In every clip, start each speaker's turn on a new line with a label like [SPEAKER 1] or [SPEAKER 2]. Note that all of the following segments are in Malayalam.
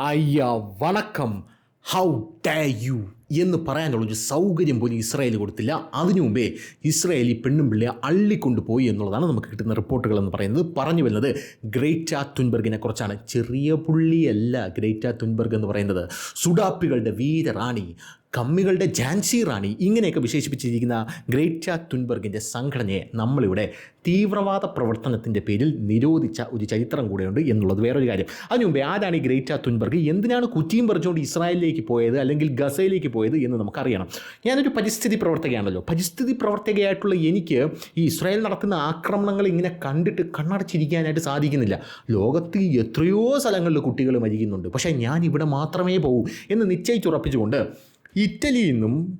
[SPEAKER 1] അയ്യ വണക്കം. ഹൗ ഡേ യു എന്ന് പറയാനുള്ള ഒരു സൗകര്യം പോലും ഇസ്രായേൽ കൊടുത്തില്ല. അതിനു മുമ്പേ ഇസ്രായേൽ ഈ പെണ്ണും പിള്ളയെ അള്ളിക്കൊണ്ടുപോയി എന്നുള്ളതാണ് നമുക്ക് കിട്ടുന്ന റിപ്പോർട്ടുകൾ എന്ന് പറയുന്നത്. പറഞ്ഞു വരുന്നത് ഗ്രേറ്റ് ഗ്രേറ്റ തുൻബർഗിനെ കുറിച്ചാണ്. ചെറിയ പുള്ളിയല്ല ഗ്രേറ്റ തുൻബർഗ് എന്ന് പറയുന്നത്. സുഡാപ്പികളുടെ വീരറാണി. കമ്മികളുടെ ജാൻസി റാണി ഇങ്ങനെയൊക്കെ വിശേഷിപ്പിച്ചിരിക്കുന്ന ഗ്രേറ്റ് ഗ്രേറ്റ തുൻബർഗിന്റെ സംഘടനയെ നമ്മളിവിടെ തീവ്രവാദ പ്രവർത്തനത്തിന്റെ പേരിൽ നിരോധിച്ച ഒരു ചരിത്രം കൂടെയുണ്ട് എന്നുള്ളത് വേറൊരു കാര്യം. അതിനു മുമ്പേ ആരാണ് ഈ ഗ്രേറ്റ തുൻബർഗ്? എന്തിനാണ് കുറ്റിയും പറിച്ചുകൊണ്ട് ഇസ്രായേലിലേക്ക് പോയത് അല്ലെങ്കിൽ ഗസയിലേക്ക് പോയത് എന്ന് നമുക്കറിയണം. ഞാനൊരു പരിസ്ഥിതി പ്രവർത്തകയാണല്ലോ. പരിസ്ഥിതി പ്രവർത്തകയായിട്ടുള്ള എനിക്ക് ഈ ഇസ്രായേൽ നടത്തുന്ന ആക്രമണങ്ങൾ ഇങ്ങനെ കണ്ടിട്ട് കണ്ണടച്ചിരിക്കാനായിട്ട് സാധിക്കുന്നില്ല. ലോകത്ത് എത്രയോ സ്ഥലങ്ങളിൽ കുട്ടികൾ മരിക്കുന്നുണ്ട്. പക്ഷേ ഞാൻ ഇവിടെ മാത്രമേ പോകൂ എന്ന് നിശ്ചയിച്ചുറപ്പിച്ചുകൊണ്ട് ഇറ്റലിയിൽ നിന്നും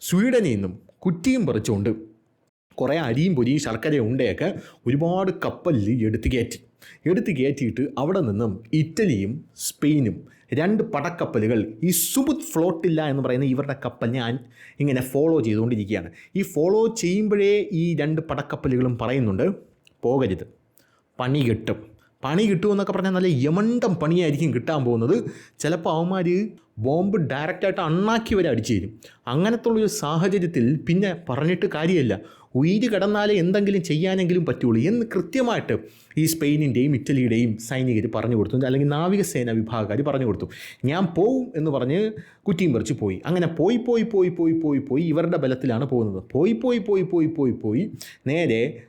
[SPEAKER 1] സ്വീഡനിൽ നിന്നും കുറ്റിയും പറിച്ചുകൊണ്ട് കുറേ അരിയും പൊരിയും ശർക്കരയും ഉണ്ടയൊക്കെ ഒരുപാട് കപ്പലിൽ എടുത്തു കയറ്റി. എടുത്തു കയറ്റിയിട്ട് അവിടെ നിന്നും ഇറ്റലിയും സ്പെയിനും രണ്ട് പടക്കപ്പലുകൾ ഈ സുബുത് ഫ്ലോട്ടില്ല എന്ന് പറയുന്ന ഇവരുടെ കപ്പൽ ഞാൻ ഇങ്ങനെ ഫോളോ ചെയ്തുകൊണ്ടിരിക്കുകയാണ്. ഈ ഫോളോ ചെയ്യുമ്പോഴേ ഈ രണ്ട് പടക്കപ്പലുകളും പറയുന്നുണ്ട് പോകരുത്. പണി കിട്ടും. പണി കിട്ടുമെന്നൊക്കെ പറഞ്ഞാൽ നല്ല യമണ്ടം പണിയായിരിക്കും കിട്ടാൻ പോകുന്നത്. ചിലപ്പോൾ അവന്മാർ ബോംബ് ഡയറക്റ്റായിട്ട് അണ്ണാക്കി വരെ അടിച്ചു തരും. അങ്ങനത്തെ ഉള്ളൊരു സാഹചര്യത്തിൽ പിന്നെ പറഞ്ഞിട്ട് കാര്യമല്ല. ഉയിര് കടന്നാലേ എന്തെങ്കിലും ചെയ്യാനെങ്കിലും പറ്റുള്ളൂ എന്ന് കൃത്യമായിട്ട് ഈ സ്പെയിനിന്റെയും ഇറ്റലിയുടെയും സൈനികർ പറഞ്ഞു കൊടുത്തു. അല്ലെങ്കിൽ നാവികസേന വിഭാഗക്കാർ പറഞ്ഞു കൊടുത്തു. ഞാൻ പോവും എന്ന് പറഞ്ഞ് കുറ്റിയും പറിച്ച് പോയി. അങ്ങനെ പോയി പോയി പോയി പോയി പോയി പോയി ഇവരുടെ ബലത്തിലാണ് പോകുന്നത്. പോയി പോയി പോയി പോയി പോയി പോയി നേരെ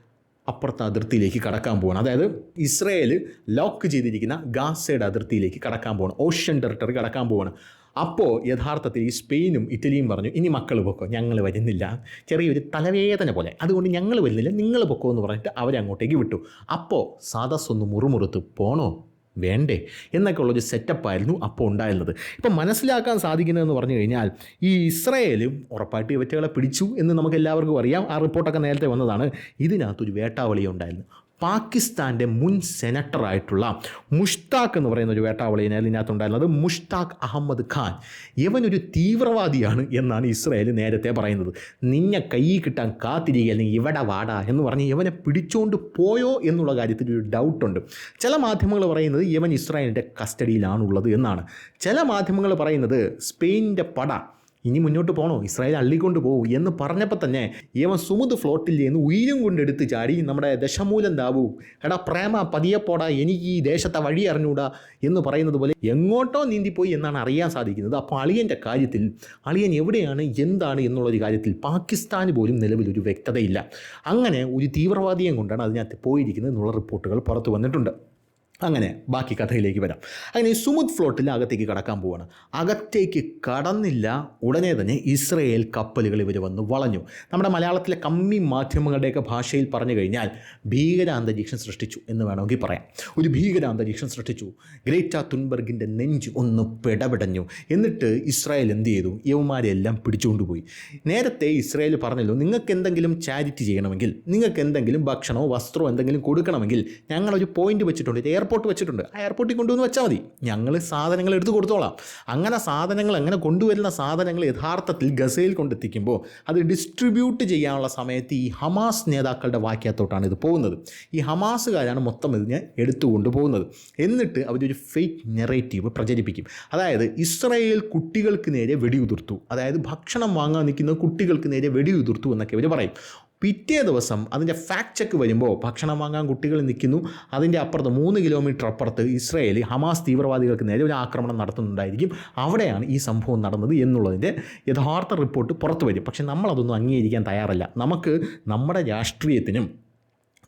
[SPEAKER 1] അപ്പുറത്തെ അതിർത്തിയിലേക്ക് കടക്കാൻ പോകണം അതായത് ഇസ്രയേൽ ലോക്ക് ചെയ്തിരിക്കുന്ന ഗാസയുടെ അതിർത്തിയിലേക്ക് കടക്കാൻ പോകണം ഓഷ്യൻ ടെറിട്ടറി കടക്കാൻ പോകണം അപ്പോൾ യഥാർത്ഥത്തിൽ ഈ സ്പെയിനും ഇറ്റലിയും പറഞ്ഞു ഇനി മക്കൾ പൊക്കോ ഞങ്ങൾ വരുന്നില്ല. ചെറിയൊരു തലവേദന പോലെ. അതുകൊണ്ട് ഞങ്ങൾ വരുന്നില്ല നിങ്ങൾ പൊക്കോ എന്ന് പറഞ്ഞിട്ട് അവരെ അങ്ങോട്ടേക്ക് വിട്ടു. അപ്പോൾ സദസ് ഒന്ന് മുറുമുറുത്ത് പോണോ? വേണ്ടേ എന്നൊക്കെ ഉള്ളൊരു സെറ്റപ്പായിരുന്നു അപ്പോൾ ഉണ്ടായിരുന്നത്. ഇപ്പം മനസ്സിലാക്കാൻ സാധിക്കുന്നതെന്ന് പറഞ്ഞു കഴിഞ്ഞാൽ ഈ ഇസ്രയേലും ഉറപ്പായിട്ട് ഇവറ്റകളെ പിടിച്ചു എന്ന് നമുക്ക് എല്ലാവർക്കും അറിയാം. ആ റിപ്പോർട്ടൊക്കെ നേരത്തെ വന്നതാണ്. ഇതിനകത്തൊരു വേട്ടാവളി ഉണ്ടായിരുന്നു പാകിസ്ഥാന്റെ മുൻ സെനറ്ററായിട്ടുള്ള മുഷ്താഖ് എന്ന് പറയുന്ന ഒരു വേട്ടാവളിയാണ് ഇതിനകത്തുണ്ടായിരുന്നത് മുഷ്താഖ് അഹമ്മദ് ഖാൻ. ഇവൻ ഒരു തീവ്രവാദിയാണ് എന്നാണ് ഇസ്രായേൽ നേരത്തെ പറയുന്നത്. നിന്നെ കൈ കിട്ടാൻ കാത്തിരിക്കുക അല്ലെങ്കിൽ ഇവിടെ വാടാ എന്ന് പറഞ്ഞ് ഇവനെ പിടിച്ചുകൊണ്ട് പോയോ എന്നുള്ള കാര്യത്തിൽ ഒരു ഡൗട്ടുണ്ട്. ചില മാധ്യമങ്ങൾ പറയുന്നത് ഇവൻ ഇസ്രായേലിന്റെ കസ്റ്റഡിയിലാണുള്ളത് എന്നാണ്. ചില മാധ്യമങ്ങൾ പറയുന്നത് സ്പെയിനിന്റെ പട ഇനി മുന്നോട്ട് പോകണോ ഇസ്രായേൽ അള്ളിക്കൊണ്ട് പോകും എന്ന് പറഞ്ഞപ്പോൾ തന്നെ ഇവൻ സുമുദ് ഫ്ലോട്ടിൽ നിന്ന് ഉയരും കൊണ്ടെടുത്ത് ചാടി നമ്മുടെ ദശമൂലം ദാവൂ. എടാ പ്രേമ പതിയപ്പോടാ പോടാ എനിക്ക് ഈ ദേശത്തെ വഴി അറിഞ്ഞൂടാ എന്ന് പറയുന്നത് പോലെ എങ്ങോട്ടോ നീന്തിപ്പോയി എന്നാണ് അറിയാൻ സാധിക്കുന്നത്. അപ്പോൾ അളിയന്റെ കാര്യത്തിൽ അളിയൻ എവിടെയാണ് എന്താണ് എന്നുള്ളൊരു കാര്യത്തിൽ പാകിസ്ഥാന് പോലും നിലവിലൊരു വ്യക്തതയില്ല. അങ്ങനെ ഒരു തീവ്രവാദിയെ കൊണ്ടാണ് അതിനകത്ത് പോയിരിക്കുന്നത് എന്നുള്ള റിപ്പോർട്ടുകൾ പുറത്തു വന്നിട്ടുണ്ട്. അങ്ങനെ ബാക്കി കഥയിലേക്ക് വരാം. അങ്ങനെ ഈ സുമുദ് ഫ്ലോട്ടിൽ അകത്തേക്ക് കടക്കാൻ പോവാണ്. അകത്തേക്ക് കടന്നില്ല ഉടനെ തന്നെ ഇസ്രയേൽ കപ്പലുകൾ ഇവർ വന്ന് വളഞ്ഞു. നമ്മുടെ മലയാളത്തിലെ കമ്മി മാധ്യമങ്ങളുടെയൊക്കെ ഭാഷയിൽ പറഞ്ഞു കഴിഞ്ഞാൽ ഭീകരാന്തരീക്ഷം സൃഷ്ടിച്ചു എന്ന് വേണമെങ്കിൽ പറയാം. ഒരു ഭീകരാന്തരീക്ഷം സൃഷ്ടിച്ചു. ഗ്രേറ്റ തുൻബർഗിന്റെ നെഞ്ച് ഒന്ന് പിടപെടഞ്ഞു. എന്നിട്ട് ഇസ്രായേൽ എന്ത് ചെയ്തു? യവന്മാരെല്ലാം പിടിച്ചുകൊണ്ടുപോയി നേരത്തെ ഇസ്രായേൽ പറഞ്ഞല്ലോ നിങ്ങൾക്ക് എന്തെങ്കിലും ചാരിറ്റി ചെയ്യണമെങ്കിൽ നിങ്ങൾക്ക് എന്തെങ്കിലും ഭക്ഷണമോ വസ്ത്രമോ എന്തെങ്കിലും കൊടുക്കണമെങ്കിൽ ഞങ്ങളൊരു പോയിന്റ് വെച്ചിട്ടുണ്ട്. ഒരു എയർപോർട്ട് വെച്ചിട്ടുണ്ട്. ആ എയർപോർട്ടിൽ കൊണ്ടുവന്ന് വെച്ചാൽ മതി. ഞങ്ങൾ സാധനങ്ങൾ എടുത്തു കൊടുത്തോളാം. അങ്ങനെ സാധനങ്ങൾ അങ്ങനെ കൊണ്ടുവരുന്ന സാധനങ്ങൾ യഥാർത്ഥത്തിൽ ഗസയിൽ കൊണ്ടെത്തിക്കുമ്പോൾ അത് ഡിസ്ട്രിബ്യൂട്ട് ചെയ്യാനുള്ള സമയത്ത് ഈ ഹമാസ് നേതാക്കളുടെ വാക്യത്തോട്ടാണ് ഇത് പോകുന്നത്. ഈ ഹമാസുകാരാണ് മൊത്തം ഇതിനെ എടുത്തു കൊണ്ടുപോകുന്നത്. എന്നിട്ട് അവരൊരു ഫേക്ക് നെറേറ്റീവ് പ്രചരിപ്പിക്കും. അതായത് ഇസ്രയേൽ കുട്ടികൾക്ക് നേരെ വെടിയുതിർത്തു. അതായത് ഭക്ഷണം വാങ്ങാൻ നിൽക്കുന്ന കുട്ടികൾക്ക് നേരെ വെടിയുതിർത്തു എന്നൊക്കെ ഇവർ പറയും. പിറ്റേ ദിവസം അതിന്റെ ഫാക്ട് ചെക്ക് വരുമ്പോൾ ഭക്ഷണം വാങ്ങാൻ കുട്ടികൾ നിൽക്കുന്നു. അതിന്റെ അപ്പുറത്ത് മൂന്ന് കിലോമീറ്റർ അപ്പുറത്ത് ഇസ്രയേൽ ഹമാസ് തീവ്രവാദികൾക്ക് നേരെ ഒരു ആക്രമണം നടത്തുന്നുണ്ടായിരിക്കും. അവിടെയാണ് ഈ സംഭവം നടന്നത് എന്നുള്ളതിന്റെ യഥാർത്ഥ റിപ്പോർട്ട് പുറത്തു വരും. പക്ഷേ നമ്മളതൊന്നും അംഗീകരിക്കാൻ തയ്യാറല്ല. നമുക്ക് നമ്മുടെ രാഷ്ട്രീയത്തിനും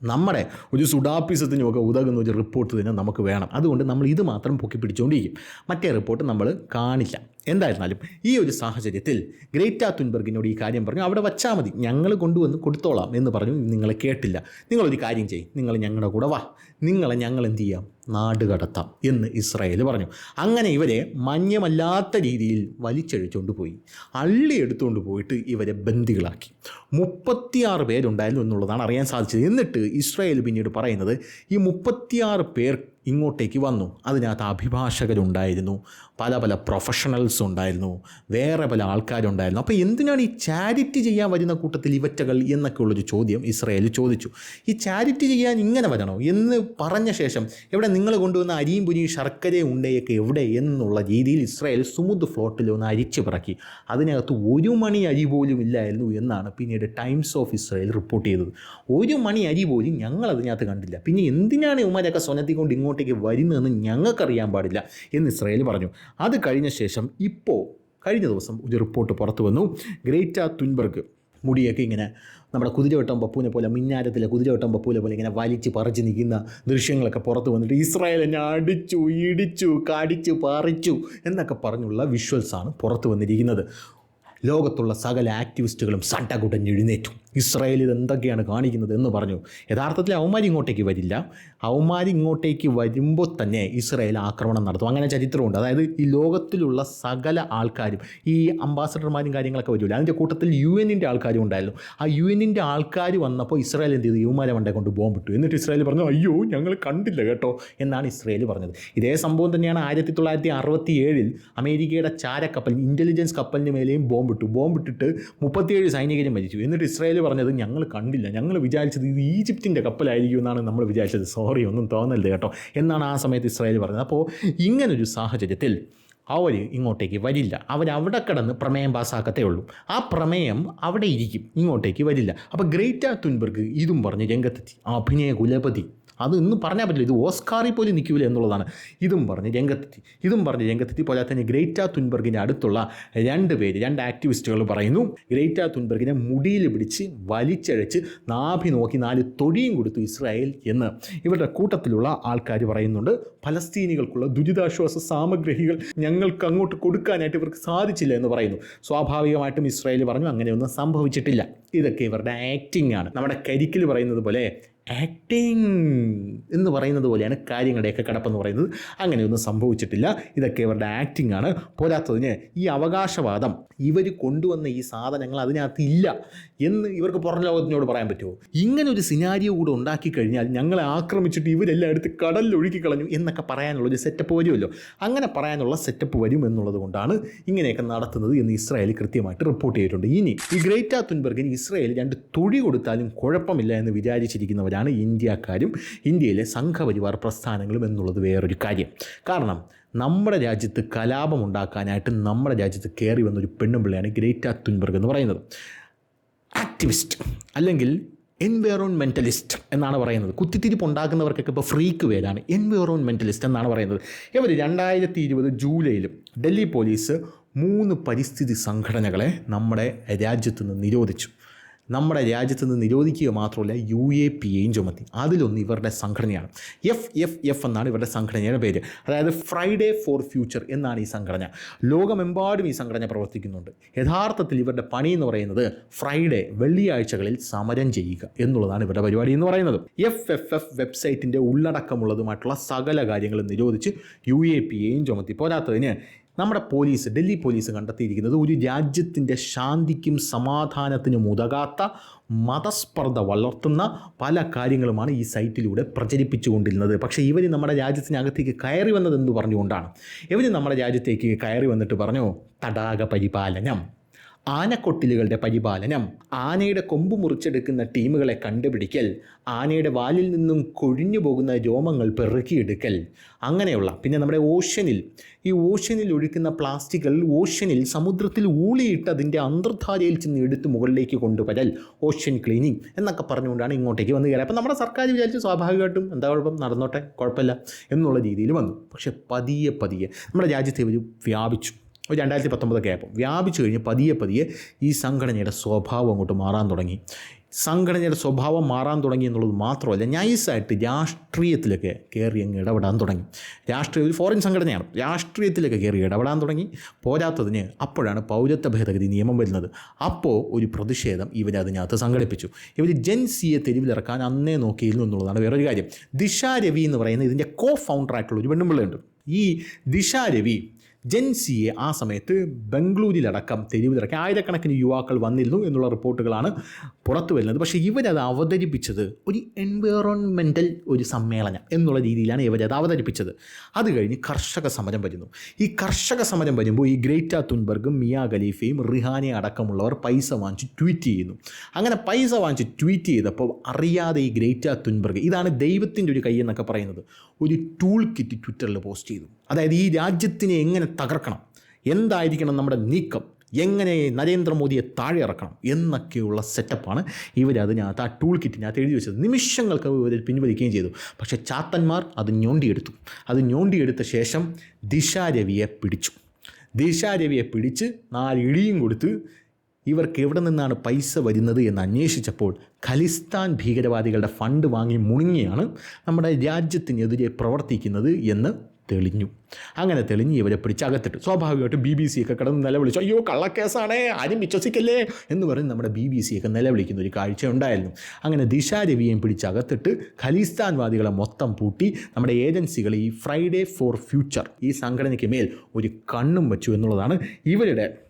[SPEAKER 1] നമ്മുടെ ഒരു സുഡാപ്പിസത്തിനും ഒക്കെ ഉതകുന്ന ഒരു റിപ്പോർട്ട് തന്നെ നമുക്ക് വേണം. അതുകൊണ്ട് നമ്മൾ ഇത് മാത്രം പൊക്കി പിടിച്ചുകൊണ്ടിരിക്കും മറ്റേ റിപ്പോർട്ട് നമ്മൾ കാണില്ല. എന്തായിരുന്നാലും ഈ ഒരു സാഹചര്യത്തിൽ ഗ്രേറ്റ തുൻബർഗിനോട് ഈ കാര്യം പറഞ്ഞു അവിടെ വച്ചാൽ മതി ഞങ്ങൾ കൊണ്ടുവന്ന് കൊടുത്തോളാം എന്ന് പറഞ്ഞു നിങ്ങളെ കേട്ടില്ല. നിങ്ങളൊരു കാര്യം ചെയ്യും നിങ്ങൾ ഞങ്ങളുടെ കൂടെ വാ നിങ്ങളെ ഞങ്ങൾ എന്ത് ചെയ്യാം? നാട് കടത്താം എന്ന് ഇസ്രായേൽ പറഞ്ഞു. അങ്ങനെ ഇവരെ മഞ്ഞമല്ലാത്ത രീതിയിൽ വലിച്ചഴിച്ചുകൊണ്ട് പോയി. അള്ളി എടുത്തുകൊണ്ട് പോയിട്ട് ഇവരെ ബന്ദികളാക്കി. മുപ്പത്തിയാറ് പേരുണ്ടായിരുന്നു എന്നുള്ളതാണ് അറിയാൻ സാധിച്ചത്. എന്നിട്ട് ഇസ്രായേൽ പിന്നീട് പറയുന്നത് ഈ മുപ്പത്തിയാറ് പേർ ഇങ്ങോട്ടേക്ക് വന്നു അതിനകത്ത് അഭിഭാഷകരുണ്ടായിരുന്നു. പല പല പ്രൊഫഷണൽസ് ഉണ്ടായിരുന്നു. വേറെ പല ആൾക്കാരുണ്ടായിരുന്നു. അപ്പോൾ എന്തിനാണ് ഈ ചാരിറ്റി ചെയ്യാൻ വരുന്ന കൂട്ടത്തിൽ ഇവറ്റകൾ എന്നൊക്കെ ഉള്ളൊരു ചോദ്യം ഇസ്രയേൽ ചോദിച്ചു. ഈ ചാരിറ്റി ചെയ്യാൻ ഇങ്ങനെ വരണോ? എന്ന് പറഞ്ഞ ശേഷം എവിടെ നിങ്ങൾ കൊണ്ടുവന്ന അരിയും പുരിയും ശർക്കരയും ഉണ്ടയൊക്കെ എവിടെ എന്നുള്ള രീതിയിൽ ഇസ്രയേൽ സുമുദ് ഫ്ലോട്ടിൽ ഒന്ന് അരിച്ചു പിറക്കി. അതിനകത്ത് ഒരു മണി അരി പോലും ഇല്ലായിരുന്നു എന്നാണ് പിന്നീട് ടൈംസ് ഓഫ് ഇസ്രയേൽ റിപ്പോർട്ട് ചെയ്തത്. ഒരു മണി അരി പോലും ഞങ്ങൾ അതിനകത്ത് കണ്ടില്ല. പിന്നെ എന്തിനാണ് ഉമാരൊക്കെ സ്വനത്തിക്കൊണ്ട് ഇങ്ങോട്ടേക്ക് വരുന്നതെന്ന് ഞങ്ങൾക്കറിയാൻ പാടില്ല എന്ന് ഇസ്രയേൽ പറഞ്ഞു. അത് കഴിഞ്ഞ ശേഷം ഇപ്പോൾ കഴിഞ്ഞ ദിവസം ഒരു റിപ്പോർട്ട് പുറത്തു വന്നു. ഗ്രേറ്റ തുൻബർഗ് മുടിയൊക്കെ ഇങ്ങനെ നമ്മുടെ കുതിരവട്ടം പപ്പൂനെ പോലെ മിന്നാരത്തിലെ കുതിരവട്ടം പപ്പൂനെ പോലെ ഇങ്ങനെ വലിച്ച് പറിച്ച് നിൽക്കുന്ന ദൃശ്യങ്ങളൊക്കെ പുറത്ത് വന്നിട്ട് ഇസ്രായേൽ എന്നെ അടിച്ചു ഇടിച്ചു കടിച്ചു പറിച്ചു എന്നൊക്കെ പറഞ്ഞുള്ള വിഷ്വൽസാണ് പുറത്ത് വന്നിരിക്കുന്നത്. ലോകത്തുള്ള സകല ആക്ടിവിസ്റ്റുകളും ഇസ്രായേൽ ഇത് എന്തൊക്കെയാണ് കാണിക്കുന്നത് എന്ന് പറഞ്ഞു. യഥാർത്ഥത്തിൽ അവന്മാർ ഇങ്ങോട്ടേക്ക് വരില്ല. അവന്മാർ ഇങ്ങോട്ടേക്ക് വരുമ്പോൾ തന്നെ ഇസ്രായേൽ ആക്രമണം നടത്തും. അങ്ങനെ ചരിത്രമുണ്ട്. അതായത് ഈ ലോകത്തിലുള്ള സകല ആൾക്കാരും ഈ അംബാസഡർമാരും കാര്യങ്ങളൊക്കെ വരില്ല. അതിന്റെ കൂട്ടത്തിൽ യു എന്നിന്റെ ആൾക്കാരും ഉണ്ടായിരുന്നു ആ യു എന്നിന്റെ ആൾക്കാർ വന്നപ്പോൾ ഇസ്രായേൽ എന്ത് ചെയ്തു? യുവമാരെ വണ്ടെ കൊണ്ട് ബോംബിട്ടു. എന്നിട്ട് ഇസ്രായേൽ പറഞ്ഞു അയ്യോ ഞങ്ങൾ കണ്ടില്ല കേട്ടോ എന്നാണ് ഇസ്രായേൽ പറഞ്ഞത്. ഇതേ സംഭവം തന്നെയാണ് ആയിരത്തി തൊള്ളായിരത്തി അറുപത്തി ഏഴിൽ അമേരിക്കയുടെ ചാരക്കപ്പൽ ഇന്റലിജൻസ് കപ്പലിന് മേലെയും ബോംബിട്ടു ബോംബിട്ടിട്ട് മുപ്പത്തിയേഴ് സൈനികരും മരിച്ചു. എന്നിട്ട് ഇസ്രായേൽ പറഞ്ഞത് ഞങ്ങൾ കണ്ടില്ല. ഞങ്ങൾ വിചാരിച്ചത് ഇത് ഈജിപ്തിന്റെ കപ്പലായിരിക്കും എന്നാണ് നമ്മൾ വിചാരിച്ചത്. സോറി ഒന്നും തോന്നരുത് കേട്ടോ. എന്നാണ് ആ സമയത്ത് ഇസ്രായേൽ പറഞ്ഞത്. അപ്പോൾ ഇങ്ങനൊരു സാഹചര്യത്തിൽ അവർ ഇങ്ങോട്ടേക്ക് വരില്ല. അവരവിടെ കിടന്ന് പ്രമേയം പാസ്സാക്കത്തേ ഉള്ളൂ. ആ പ്രമേയം അവിടെ ഇരിക്കും. ഇങ്ങോട്ടേക്ക് വരില്ല. അപ്പോൾ ഗ്രേറ്റ തുൻബർഗ് ഇതും പറഞ്ഞ് രംഗത്തെത്തി. അഭിനയ കുലപതി. അത് ഇന്ന് പറഞ്ഞാൽ പറ്റില്ല. ഇത് ഓസ്കാറിൽ പോലും നിൽക്കില്ല എന്നുള്ളതാണ്. ഇതും പറഞ്ഞ് രംഗത്തെത്തി. ഇതും പറഞ്ഞ് രംഗത്തെത്തി. പോലെ തന്നെ ഗ്രേറ്റ തുൻബർഗിന്റെ അടുത്തുള്ള രണ്ട് പേര് രണ്ട് ആക്ടിവിസ്റ്റുകൾ പറയുന്നു. ഗ്രേറ്റ തുൻബർഗിനെ മുടിയിൽ പിടിച്ച് വലിച്ചഴച്ച് നാഭി നോക്കി നാല് തൊഴിയും കൊടുത്തു ഇസ്രായേൽ എന്ന്. ഇവരുടെ കൂട്ടത്തിലുള്ള ആൾക്കാർ പറയുന്നുണ്ട് ഫലസ്തീനികൾക്കുള്ള ദുരിതാശ്വാസ സാമഗ്രികൾ ഞങ്ങൾക്ക് അങ്ങോട്ട് കൊടുക്കാനായിട്ട് ഇവർക്ക് സാധിച്ചില്ല എന്ന് പറയുന്നു. സ്വാഭാവികമായിട്ടും ഇസ്രായേൽ പറഞ്ഞു അങ്ങനെയൊന്നും സംഭവിച്ചിട്ടില്ല. ഇതൊക്കെ ഇവരുടെ ആക്ടിംഗ് ആണ്. നമ്മുടെ കരിക്കിൽ പറയുന്നത് പോലെ ആക്ടിങ് എന്ന് പറയുന്നത് പോലെയാണ് കാര്യങ്ങളുടെയൊക്കെ കിടപ്പെന്ന് പറയുന്നത്. അങ്ങനെയൊന്നും സംഭവിച്ചിട്ടില്ല. ഇതൊക്കെ ഇവരുടെ ആക്ടിംഗ് ആണ്. പോരാത്തതിന് ഈ അവകാശവാദം ഇവർ കൊണ്ടുവന്ന ഈ സാധനങ്ങൾ അതിനകത്ത് ഇല്ല എന്ന് ഇവർക്ക് പുറം ലോകത്തിനോട് പറയാൻ പറ്റുമോ? ഇങ്ങനെ ഒരു സിനാരിയോ കൂടെ ഉണ്ടാക്കി കഴിഞ്ഞാൽ ഞങ്ങളെ ആക്രമിച്ചിട്ട് ഇവരെല്ലാം എടുത്ത് കടലിൽ ഒഴുക്കി കളഞ്ഞു എന്നൊക്കെ പറയാനുള്ള ഒരു സെറ്റപ്പ് വരുമല്ലോ. അങ്ങനെ പറയാനുള്ള സെറ്റപ്പ് വരും എന്നുള്ളത് കൊണ്ടാണ് ഇങ്ങനെയൊക്കെ നടത്തുന്നത് എന്ന് ഇസ്രായേൽ കൃത്യമായിട്ട് റിപ്പോർട്ട് ചെയ്തിട്ടുണ്ട്. ഇനി ഈ ഗ്രേറ്റ തുൻബർഗിന് ഇസ്രായേൽ രണ്ട് തൊഴി കൊടുത്താലും കുഴപ്പമില്ല എന്ന് വിചാരിച്ചിരിക്കുന്നവരാണ് ഇന്ത്യക്കാരും ഇന്ത്യയിലെ സംഘപരിവാർ പ്രസ്ഥാനങ്ങളും എന്നുള്ളത് വേറൊരു കാര്യം. കാരണം നമ്മുടെ രാജ്യത്ത് കലാപം ഉണ്ടാക്കാനായിട്ട് നമ്മുടെ രാജ്യത്ത് കയറി വന്നൊരു പെണ്ണുപിള്ളയാണ് ഗ്രേറ്റ തുൻബർഗ് എന്ന് പറയുന്നത്. ആക്ടിവിസ്റ്റ് അല്ലെങ്കിൽ എൻവയറോൺമെന്റലിസ്റ്റ് എന്നാണ് പറയുന്നത്. കുത്തിത്തിരിപ്പ് ഉണ്ടാക്കുന്നവർക്കൊക്കെ ഇപ്പോൾ ഫ്രീക്ക് പേരാണ് എൻവയറോൺമെന്റലിസ്റ്റ് എന്നാണ് പറയുന്നത്. ഇവർ രണ്ടായിരത്തി ഇരുപത് ജൂലൈയിൽ ഡൽഹി പോലീസ് മൂന്ന് പരിസ്ഥിതി സംഘടനകളെ നമ്മുടെ രാജ്യത്ത് നിന്ന് നിരോധിച്ചു. നമ്മുടെ രാജ്യത്ത് നിന്ന് നിരോധിക്കുക മാത്രമല്ല യു എ പി എയും ചുമത്തി. അതിലൊന്ന് ഇവരുടെ സംഘടനയാണ്. എഫ് എഫ് എഫ് എന്നാണ് ഇവരുടെ സംഘടനയുടെ പേര്. അതായത് ഫ്രൈഡേ ഫോർ ഫ്യൂച്ചർ എന്നാണ് ഈ സംഘടന. ലോകമെമ്പാടും ഈ സംഘടന പ്രവർത്തിക്കുന്നുണ്ട്. യഥാർത്ഥത്തിൽ ഇവരുടെ പണി എന്ന് പറയുന്നത് ഫ്രൈഡേ വെള്ളിയാഴ്ചകളിൽ സമരം ചെയ്യുക എന്നുള്ളതാണ് ഇവരുടെ പരിപാടി എന്ന് പറയുന്നത്. എഫ് എഫ് എഫ് വെബ്സൈറ്റിന്റെ ഉള്ളടക്കമുള്ളതുമായിട്ടുള്ള സകല കാര്യങ്ങളും നിരോധിച്ച് യു എ പി എയും ചുമത്തി. പോരാത്തതിന് നമ്മുടെ പോലീസ് ഡൽഹി പോലീസ് കണ്ടെത്തിയിരിക്കുന്നത് ഒരു രാജ്യത്തിന്റെ ശാന്തിക്കും സമാധാനത്തിനും ഉതകാത്ത മതസ്പർദ്ധ വളർത്തുന്ന പല കാര്യങ്ങളുമാണ് ഈ സൈറ്റിലൂടെ പ്രചരിപ്പിച്ചുകൊണ്ടിരുന്നത്. പക്ഷേ ഇവർ നമ്മുടെ രാജ്യത്തിനകത്തേക്ക് കയറി വന്നത് എന്ത് പറഞ്ഞുകൊണ്ടാണ്? ഇവർ നമ്മുടെ രാജ്യത്തേക്ക് കയറി വന്നിട്ട് പറഞ്ഞു? തടാക പരിപാലനം. ആനക്കൊട്ടിലുകളുടെ പരിപാലനം ആനയുടെ കൊമ്പ് മുറിച്ചെടുക്കുന്ന ടീമുകളെ കണ്ടുപിടിക്കൽ ആനയുടെ വാലിൽ നിന്നും കൊഴിഞ്ഞു പോകുന്ന രോമങ്ങൾ പെറുക്കിയെടുക്കൽ. അങ്ങനെയുള്ള പിന്നെ നമ്മുടെ ഓഷ്യനിൽ ഈ ഓഷ്യനിൽ ഒഴിക്കുന്ന പ്ലാസ്റ്റിക്കുകൾ ഓഷ്യനിൽ സമുദ്രത്തിൽ ഊളിയിട്ട് അതിന്റെ അന്തർധാരയിൽ ചെന്ന് എടുത്ത് മുകളിലേക്ക് കൊണ്ടുവരൽ ഓഷ്യൻ ക്ലീനിങ് എന്നൊക്കെ പറഞ്ഞുകൊണ്ടാണ് ഇങ്ങോട്ടേക്ക് വന്നു കയറുക അപ്പോൾ നമ്മുടെ സർക്കാർ വിചാരിച്ച് സ്വാഭാവികമായിട്ടും എന്താ കുഴപ്പം? നടന്നോട്ടെ കുഴപ്പമില്ല എന്നുള്ള രീതിയിൽ വന്നു. പക്ഷേ പതിയെ പതിയെ നമ്മുടെ രാജ്യത്തെ ഇവർ വ്യാപിച്ചു. ഒരു രണ്ടായിരത്തി പത്തൊമ്പതൊക്കെ ആയപ്പോൾ വ്യാപിച്ചു കഴിഞ്ഞ് പതിയെ പതിയെ ഈ സംഘടനയുടെ സ്വഭാവം അങ്ങോട്ട് മാറാൻ തുടങ്ങി. സംഘടനയുടെ സ്വഭാവം മാറാൻ തുടങ്ങി എന്നുള്ളത് മാത്രമല്ല നൈസായിട്ട് രാഷ്ട്രീയത്തിലൊക്കെ കയറി അങ്ങ് ഇടപെടാൻ തുടങ്ങി. രാഷ്ട്രീയ ഒരു ഫോറിൻ സംഘടനയാണ്. രാഷ്ട്രീയത്തിലൊക്കെ കയറി ഇടപെടാൻ തുടങ്ങി. പോരാത്തതിന് അപ്പോഴാണ് പൗരത്വ ഭേദഗതി നിയമം വരുന്നത്. അപ്പോൾ ഒരു പ്രതിഷേധം ഇവരതിനകത്ത് സംഘടിപ്പിച്ചു. ഇവർ ജെൻസിയെ തെരുവിലിറക്കാൻ അന്നേ നോക്കിയിരുന്നു എന്നുള്ളതാണ് വേറൊരു കാര്യം. ദിശ രവി എന്ന് പറയുന്ന ഇതിന്റെ കോ ഫൗണ്ടറായിട്ടുള്ള ഒരു പെണ്ണുമ്പിള്ളുണ്ട് ഈ ദിശ രവി ജെൻസിയെ ആ സമയത്ത് ബംഗളൂരിലടക്കം തെരുവിലിറക്കി ആയിരക്കണക്കിന് യുവാക്കൾ വന്നിരുന്നു എന്നുള്ള റിപ്പോർട്ടുകളാണ് പുറത്തു വരുന്നത്. പക്ഷേ ഇവരത് അവതരിപ്പിച്ചത് ഒരു എൻവയോൺമെന്റൽ ഒരു സമ്മേളനം എന്നുള്ള രീതിയിലാണ് ഇവരത് അവതരിപ്പിച്ചത്. അത് കഴിഞ്ഞ് കർഷക സമരം വരുന്നു. ഈ കർഷക സമരം വരുമ്പോൾ ഈ ഗ്രേറ്റ തുൻബർഗും മിയ ഖലീഫയും റിഹാനെ അടക്കമുള്ളവർ പൈസ വാങ്ങിച്ച് ട്വീറ്റ് ചെയ്യുന്നു. അങ്ങനെ പൈസ വാങ്ങിച്ച് ട്വീറ്റ് ചെയ്തപ്പോൾ അറിയാതെ ഈ ഗ്രേറ്റ തുൻബർഗ് ഇതാണ് ദൈവത്തിന്റെ ഒരു കൈ എന്നൊക്കെ പറയുന്നത് ഒരു ടൂൾ കിറ്റ് ട്വിറ്ററിൽ പോസ്റ്റ് ചെയ്തു. അതായത് ഈ രാജ്യത്തിനെ എങ്ങനെ തകർക്കണം? എന്തായിരിക്കണം നമ്മുടെ നീക്കം? എങ്ങനെ നരേന്ദ്രമോദിയെ താഴെ ഇറക്കണം? എന്നൊക്കെയുള്ള സെറ്റപ്പാണ് ഇവരതിനകത്ത് ആ ടൂൾ കിറ്റിനകത്ത് എഴുതി വെച്ചത്. നിമിഷങ്ങൾക്ക് ഇവർ പിൻവലിക്കുകയും ചെയ്തു. പക്ഷേ ചാത്തന്മാർ അത് ഞോണ്ടിയെടുത്തു. അത് ഞോണ്ടിയെടുത്ത ശേഷം ദിശാരവിയെ പിടിച്ചു. ദിശാരവിയെ പിടിച്ച് നാല് ഇടിയും കൊടുത്ത് ഇവർക്ക് എവിടെ നിന്നാണ് പൈസ വരുന്നത് എന്ന് അന്വേഷിച്ചപ്പോൾ ഖലിസ്ഥാൻ ഭീകരവാദികളുടെ ഫണ്ട് വാങ്ങി മുണുങ്ങിയാണ് നമ്മുടെ രാജ്യത്തിനെതിരെ പ്രവർത്തിക്കുന്നത് എന്ന് തെളിഞ്ഞു. അങ്ങനെ തെളിഞ്ഞ് ഇവരെ പിടിച്ച് അകത്തിട്ട്. സ്വാഭാവികമായിട്ടും ബി ബി സി ഒക്കെ കിടന്ന് നിലവിളിച്ചു. അയ്യോ കള്ളക്കേസാണേ ആരും വിശ്വസിക്കല്ലേ? എന്ന് പറഞ്ഞ് നമ്മുടെ ബി ബി സി ഒക്കെ നിലവിളിക്കുന്ന ഒരു കാഴ്ച ഉണ്ടായിരുന്നു. അങ്ങനെ ദിശാരവിയെയും പിടിച്ച് അകത്തിട്ട് ഖലിസ്ഥാൻവാദികളെ മൊത്തം പൂട്ടി നമ്മുടെ ഏജൻസികൾ ഈ ഫ്രൈഡേ ഫോർ ഫ്യൂച്ചർ ഈ സംഘടനയ്ക്ക് മേൽ ഒരു കണ്ണും വെച്ചു എന്നുള്ളതാണ് ഇവരുടെ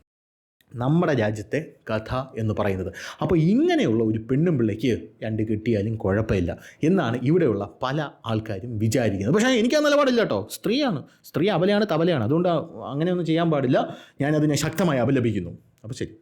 [SPEAKER 1] നമ്മുടെ രാജ്യത്തെ കഥ എന്ന് പറയുന്നത്. അപ്പോൾ ഇങ്ങനെയുള്ള ഒരു പെണ്ണും പിള്ളയ്ക്ക് രണ്ട് കിട്ടിയാലും കുഴപ്പമില്ല എന്നാണ് ഇവിടെയുള്ള പല ആൾക്കാരും വിചാരിക്കുന്നത്. പക്ഷേ എനിക്ക് ആ നിലപാടില്ല കേട്ടോ. സ്ത്രീയാണ്. സ്ത്രീ അബലയാണ് തവലയാണ് അതുകൊണ്ട് അങ്ങനെയൊന്നും ചെയ്യാൻ പാടില്ല. ഞാനതിനെ ശക്തമായി അപലപിക്കുന്നു. അപ്പോൾ ശരി.